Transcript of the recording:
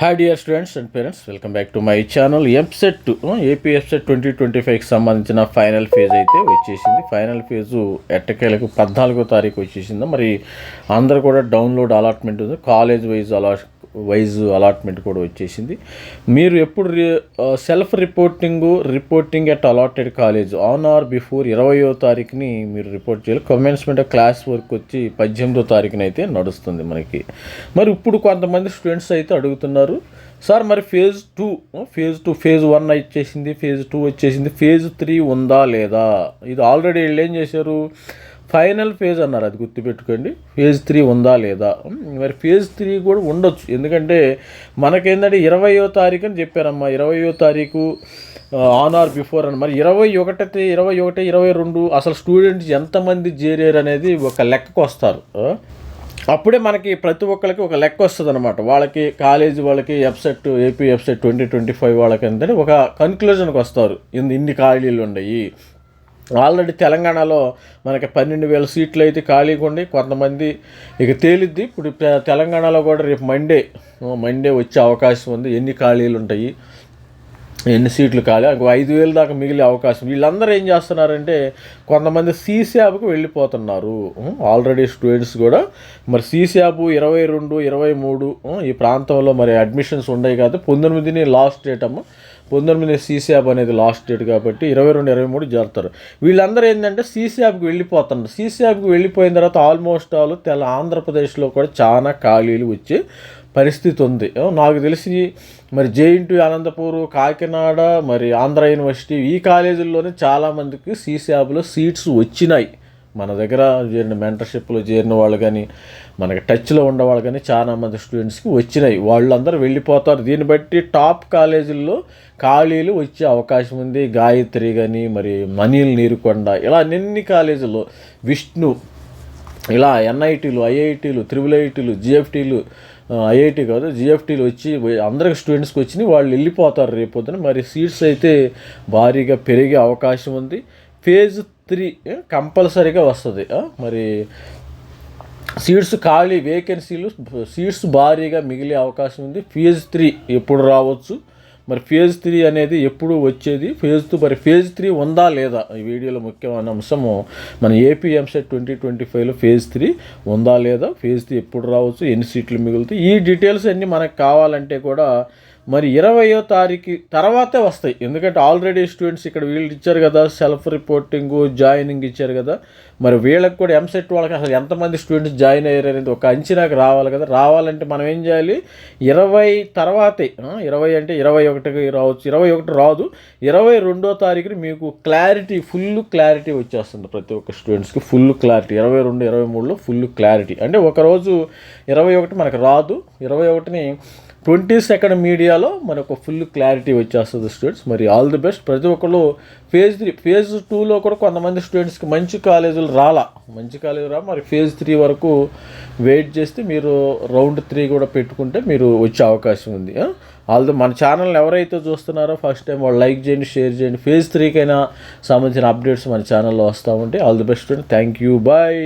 Hi dear students and parents welcome back to my channel EAMCET AP EAPCET twenty twenty ఫైవ్కి సంబంధించిన final phase అయితే వచ్చేసింది. Final phase ఎట్టకేలకు పద్నాలుగో తారీఖు వచ్చేసింది. మరి అందరు కూడా డౌన్లోడ్ అలాట్మెంట్ ఉంది. కాలేజ్ వైజ్ అలా వైజ్ అలాట్మెంట్ కూడా వచ్చేసింది. మీరు ఎప్పుడు self reporting reporting at allotted college on or before ఇరవయో తారీఖుని మీరు రిపోర్ట్ చేయాలి. కమెన్స్మెంట్ క్లాస్ వర్క్ వచ్చి పద్దెనిమిదో తారీఖున అయితే నడుస్తుంది మనకి. మరి ఇప్పుడు కొంతమంది స్టూడెంట్స్ అయితే అడుగుతున్నారు సార్ మరి phase two phase two phase one వచ్చేసింది ఫేజ్ టూ వచ్చేసింది ఫేజ్ త్రీ ఉందా లేదా? ఇది ఆల్రెడీ వీళ్ళు ఏం చేశారు? ఫైనల్ ఫేజ్ అన్నారు అది గుర్తుపెట్టుకోండి. ఫేజ్ త్రీ ఉందా లేదా? మరి ఫేజ్ త్రీ కూడా ఉండొచ్చు. ఎందుకంటే మనకేంటంటే ఇరవయో తారీఖు అని చెప్పారమ్మా. ఇరవయో తారీఖు ఆన్ ఆర్ బిఫోర్ అని. మరి ఇరవై ఒకటి ఇరవై ఒకటి ఇరవై రెండు అసలు స్టూడెంట్స్ ఎంతమంది చేరారు అనేది ఒక లెక్కకు వస్తారు. అప్పుడే మనకి ప్రతి ఒక్కరికి ఒక లెక్క వస్తుంది అనమాట వాళ్ళకి కాలేజీ వాళ్ళకి website AP website twenty twenty five వాళ్ళకి ఏంటంటే ఒక కన్క్లూజన్కి వస్తారు. ఇన్ని ఇన్ని ఖాళీలు ఉన్నాయి ఆల్రెడీ తెలంగాణలో మనకి పన్నెండు వేల సీట్లు అయితే ఖాళీగా ఉండి కొంతమంది ఇక తేలిద్ది. ఇప్పుడు తెలంగాణలో కూడా రేపు మండే మండే వచ్చే అవకాశం ఉంది. ఎన్ని ఖాళీలు ఉంటాయి? ఎన్ని సీట్లు ఖాళీ? ఐదు వేల దాకా మిగిలే అవకాశం. వీళ్ళందరూ ఏం చేస్తున్నారంటే కొంతమంది సీసాబ్కు వెళ్ళిపోతున్నారు. ఆల్రెడీ స్టూడెంట్స్ కూడా. మరి సీశాబ్ ఇరవై రెండు ఇరవై మూడు ఈ ప్రాంతంలో మరి అడ్మిషన్స్ ఉన్నాయి కాబట్టి పంతొమ్మిదిని లాస్ట్ డేట్ అమ్మ. పంతొమ్మిది సీసీఆప్ అనేది లాస్ట్ డేట్ కాబట్టి ఇరవై రెండు ఇరవై మూడు జరుగుతారు వీళ్ళందరూ ఏంటంటే సీసీఆప్కి వెళ్ళిపోతున్నారు. సీసీఆప్కి వెళ్ళిపోయిన తర్వాత ఆల్మోస్ట్ ఆల్ తెల ఆంధ్రప్రదేశ్లో కూడా చాలా ఖాళీలు వచ్చే పరిస్థితి ఉంది. నాకు తెలిసి మరి జేఎన్టీ అనంతపూర్ కాకినాడ మరి ఆంధ్ర యూనివర్సిటీ ఈ కాలేజీల్లోనే చాలామందికి సీసీఆప్లో సీట్స్ వచ్చినాయి. మన దగ్గర చేరిన మెంటర్షిప్లో చేరిన వాళ్ళు కానీ మనకి టచ్లో ఉండేవాళ్ళు కానీ చాలా మంది స్టూడెంట్స్కి వచ్చినాయి. వాళ్ళందరూ వెళ్ళిపోతారు. దీన్ని బట్టి టాప్ కాలేజీల్లో ఖాళీలు వచ్చే అవకాశం ఉంది. గాయత్రి కానీ మరి మనీల్ నీరుకొండ ఇలా అన్ని కాలేజీల్లో విష్ణు ఇలా ఎన్ఐటీలు ఐఐటీలు త్రిబుల్ ఐటీలు జిఎఫ్టీలు ఐఐటి కాదు జిఎఫ్టీలు వచ్చి అందరికి స్టూడెంట్స్కి వచ్చినాయి. వాళ్ళు వెళ్ళిపోతారు రేపొద్దున. మరి సీట్స్ అయితే భారీగా పెరిగే అవకాశం ఉంది. ఫేజ్ త్రీ కంపల్సరీగా వస్తుంది. మరి సీట్స్ ఖాళీ వేకెన్సీలు సీట్స్ భారీగా మిగిలే అవకాశం ఉంది. ఫేజ్ త్రీ ఎప్పుడు రావచ్చు? మరి ఫేజ్ త్రీ అనేది ఎప్పుడు వచ్చేది? ఫేజ్ టూ మరి ఫేజ్ త్రీ ఉందా లేదా? ఈ వీడియోలో ముఖ్యమైన అంశము మన ఏపీ ఎంసెట్ ట్వంటీ ట్వంటీ ఫైవ్లో ఫేజ్ త్రీ ఉందా లేదా? ఫేజ్ త్రీ ఎప్పుడు రావచ్చు? ఎన్ని సీట్లు మిగులుతాయి? ఈ డీటెయిల్స్ అన్నీ మనకు కావాలంటే కూడా మరి ఇరవయో తారీఖు తర్వాతే వస్తాయి. ఎందుకంటే ఆల్రెడీ స్టూడెంట్స్ ఇక్కడ వీళ్ళు ఇచ్చారు కదా సెల్ఫ్ రిపోర్టింగ్ జాయినింగ్ ఇచ్చారు కదా. మరి వీళ్ళకి కూడా ఎంసెట్ వాళ్ళకి అసలు ఎంతమంది స్టూడెంట్స్ జాయిన్ అయ్యారు అనేది ఒక అంచనాకు రావాలి కదా. రావాలంటే మనం ఏం చేయాలి? ఇరవై తర్వాతే ఇరవై అంటే ఇరవై ఒకటికి రావచ్చు. ఇరవై ఒకటి రాదు. ఇరవై రెండో తారీఖున మీకు క్లారిటీ ఫుల్ క్లారిటీ వచ్చేస్తుంది ప్రతి ఒక్క స్టూడెంట్స్కి ఫుల్ క్లారిటీ ఇరవై రెండు ఇరవై మూడులో ఫుల్ క్లారిటీ అంటే ఒకరోజు ఇరవై ఒకటి మనకు రాదు. ఇరవై ఒకటిని ట్వంటీ సెకండ్ మీడియాలో మనకు ఫుల్ క్లారిటీ వచ్చేస్తుంది స్టూడెంట్స్. మరి ఆల్ ది బెస్ట్. ప్రతి ఒక్కరు ఫేజ్ త్రీ ఫేజ్ టూలో కూడా కొంతమంది స్టూడెంట్స్కి మంచి కాలేజీలు రాలా. మంచి కాలేజీలు రా మరి ఫేజ్ త్రీ వరకు వెయిట్ చేస్తే మీరు రౌండ్ త్రీ కూడా పెట్టుకుంటే మీరు వచ్చే అవకాశం ఉంది. ఆల్ది మన ఛానల్ ఎవరైతే చూస్తున్నారో ఫస్ట్ టైం వాళ్ళు లైక్ చేయండి షేర్ చేయండి. ఫేజ్ త్రీకైనా సంబంధించిన అప్డేట్స్ మన ఛానల్లో వస్తూ ఉంటాయి. All the best student thank you. Bye.